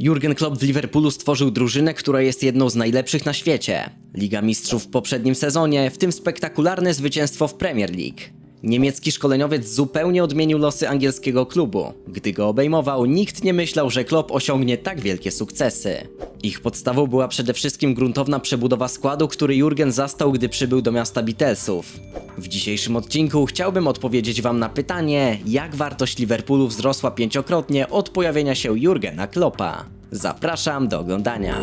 Jurgen Klopp w Liverpoolu stworzył drużynę, która jest jedną z najlepszych na świecie. Liga Mistrzów w poprzednim sezonie, w tym spektakularne zwycięstwo w Premier League. Niemiecki szkoleniowiec zupełnie odmienił losy angielskiego klubu. Gdy go obejmował, nikt nie myślał, że Klopp osiągnie tak wielkie sukcesy. Ich podstawą była przede wszystkim gruntowna przebudowa składu, który Jurgen zastał, gdy przybył do miasta Beatlesów. W dzisiejszym odcinku chciałbym odpowiedzieć Wam na pytanie, jak wartość Liverpoolu wzrosła pięciokrotnie od pojawienia się Jurgena Kloppa. Zapraszam do oglądania.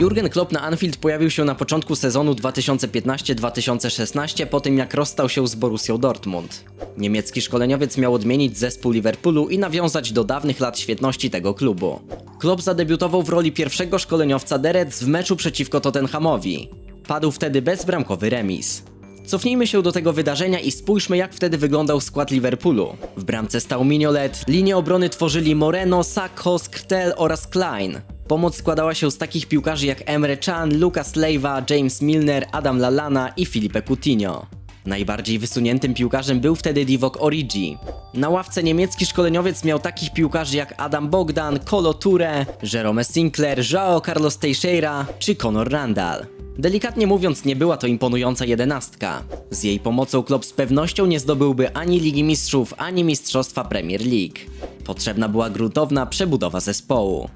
Jurgen Klopp na Anfield pojawił się na początku sezonu 2015-2016 po tym jak rozstał się z Borussią Dortmund. Niemiecki szkoleniowiec miał odmienić zespół Liverpoolu i nawiązać do dawnych lat świetności tego klubu. Klopp zadebiutował w roli pierwszego szkoleniowca Reds w meczu przeciwko Tottenhamowi. Padł wtedy bezbramkowy remis. Cofnijmy się do tego wydarzenia i spójrzmy jak wtedy wyglądał skład Liverpoolu. W bramce stał Mignolet, linię obrony tworzyli Moreno, Sakho, Skrtel oraz Klein. Pomoc składała się z takich piłkarzy jak Emre Can, Lucas Leiva, James Milner, Adam Lallana i Filipe Coutinho. Najbardziej wysuniętym piłkarzem był wtedy Divock Origi. Na ławce niemiecki szkoleniowiec miał takich piłkarzy jak Adam Bogdan, Kolo Toure, Jerome Sinclair, Joao Carlos Teixeira czy Conor Randall. Delikatnie mówiąc, nie była to imponująca jedenastka. Z jej pomocą Klopp z pewnością nie zdobyłby ani Ligi Mistrzów, ani Mistrzostwa Premier League. Potrzebna była gruntowna przebudowa zespołu.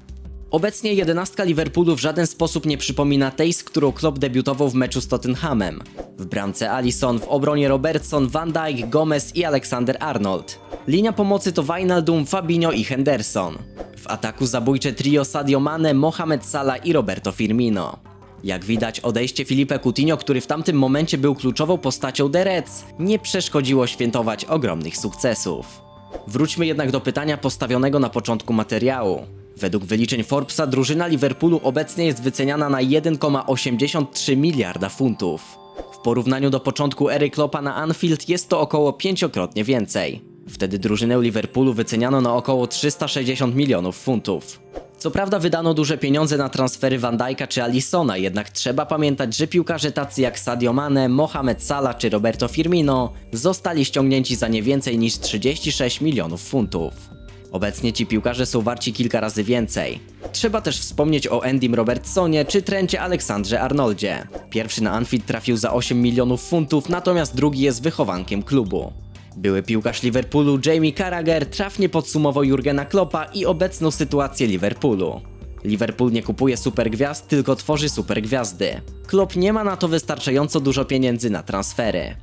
Obecnie jedenastka Liverpoolu w żaden sposób nie przypomina tej, z którą Klopp debiutował w meczu z Tottenhamem. W bramce Alisson, w obronie Robertson, Van Dijk, Gomez i Alexander Arnold. Linia pomocy to Wijnaldum, Fabinho i Henderson. W ataku zabójcze trio Sadio Mane, Mohamed Salah i Roberto Firmino. Jak widać, odejście Filipe Coutinho, który w tamtym momencie był kluczową postacią The Reds, nie przeszkodziło świętować ogromnych sukcesów. Wróćmy jednak do pytania postawionego na początku materiału. Według wyliczeń Forbesa drużyna Liverpoolu obecnie jest wyceniana na 1,83 miliarda funtów. W porównaniu do początku ery Kloppa na Anfield jest to około pięciokrotnie więcej. Wtedy drużynę Liverpoolu wyceniano na około 360 milionów funtów. Co prawda wydano duże pieniądze na transfery Van Dijk'a czy Alisona, jednak trzeba pamiętać, że piłkarze tacy jak Sadio Mane, Mohamed Salah czy Roberto Firmino zostali ściągnięci za nie więcej niż 36 milionów funtów. Obecnie ci piłkarze są warci kilka razy więcej. Trzeba też wspomnieć o Endym Robertsonie czy Trencie Aleksandrze Arnoldzie. Pierwszy na Anfield trafił za 8 milionów funtów, natomiast drugi jest wychowankiem klubu. Były piłkarz Liverpoolu Jamie Carragher trafnie podsumował Jurgena Kloppa i obecną sytuację Liverpoolu. Liverpool nie kupuje supergwiazd, tylko tworzy supergwiazdy. Klopp nie ma na to wystarczająco dużo pieniędzy na transfery.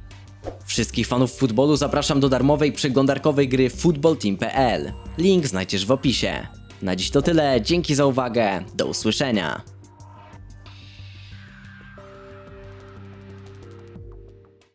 Wszystkich fanów futbolu zapraszam do darmowej przeglądarkowej gry footballteam.pl. Link znajdziesz w opisie. Na dziś to tyle, dzięki za uwagę, do usłyszenia.